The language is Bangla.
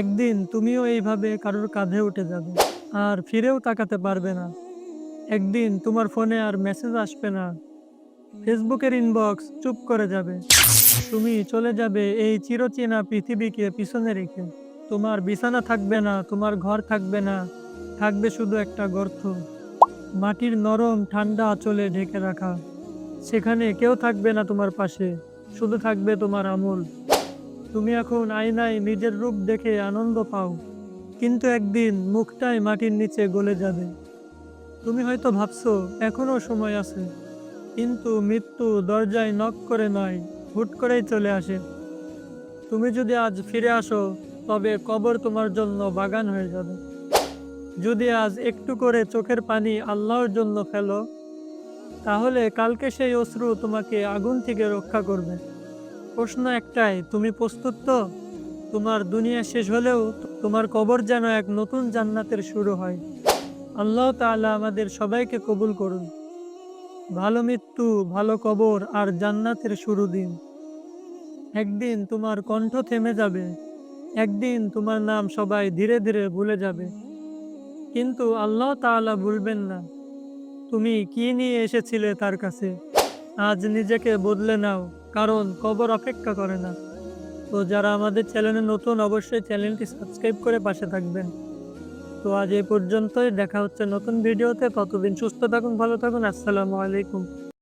একদিন তুমিও এইভাবে কারোর কাঁধে উঠে যাবে, আর ফিরেও তাকাতে পারবে না। একদিন তোমার ফোনে আর মেসেজ আসবে না। ফেসবুকের ইনবক্স চুপ করে যাবে। তুমি চলে যাবে এই চিরচেনা পৃথিবীকে পিছনে রেখে। তোমার বিছানা থাকবে না, তোমার ঘর থাকবে না। থাকবে শুধু একটা গর্ত। মাটির নরম ঠান্ডা আঁচলে ঢেকে রাখা। সেখানে কেউ থাকবে না তোমার পাশে। শুধু থাকবে তোমার আমল। তুমি এখন আয়নায় নিজের রূপ দেখে আনন্দ পাও, কিন্তু একদিন মুখটাই মাটির নিচে গলে যাবে। তুমি হয়তো ভাবছ এখনও সময় আছে, কিন্তু মৃত্যু দরজায় নক করে নয়, হুট করেই চলে আসে। তুমি যদি আজ ফিরে আসো, তবে কবর তোমার জন্য বাগান হয়ে যাবে। যদি আজ একটু করে চোখের পানি আল্লাহর জন্য ফেলো তাহলে কালকে সেই অশ্রু তোমাকে আগুন থেকে রক্ষা করবে। প্রশ্ন একটাই, তুমি প্রস্তুত তো? তোমার দুনিয়া শেষ হলেও তোমার কবর যেন এক নতুন জান্নাতের শুরু হয়। আল্লাহ তাআলা আমাদের সবাইকে কবুল করুন। ভালো মৃত্যু, ভালো কবর আর জান্নাতের শুরু দিন। একদিন তোমার কণ্ঠ থেমে যাবে। একদিন তোমার নাম সবাই ধীরে ধীরে ভুলে যাবে। কিন্তু আল্লাহ তাআলা ভুলবেন না। তুমি কি নিয়ে এসেছিলে তার কাছে? আজ নিজেকে বদলে নাও, কারণ কবর অপেক্ষা করে না। তো যারা আমাদের চ্যানেলে নতুন, অবশ্যই চ্যানেলটি সাবস্ক্রাইব করে পাশে থাকবেন। তো আজ এই পর্যন্তই, দেখা হচ্ছে নতুন ভিডিওতে। ততদিন সুস্থ থাকুন, ভালো থাকুন, আসসালামু আলাইকুম।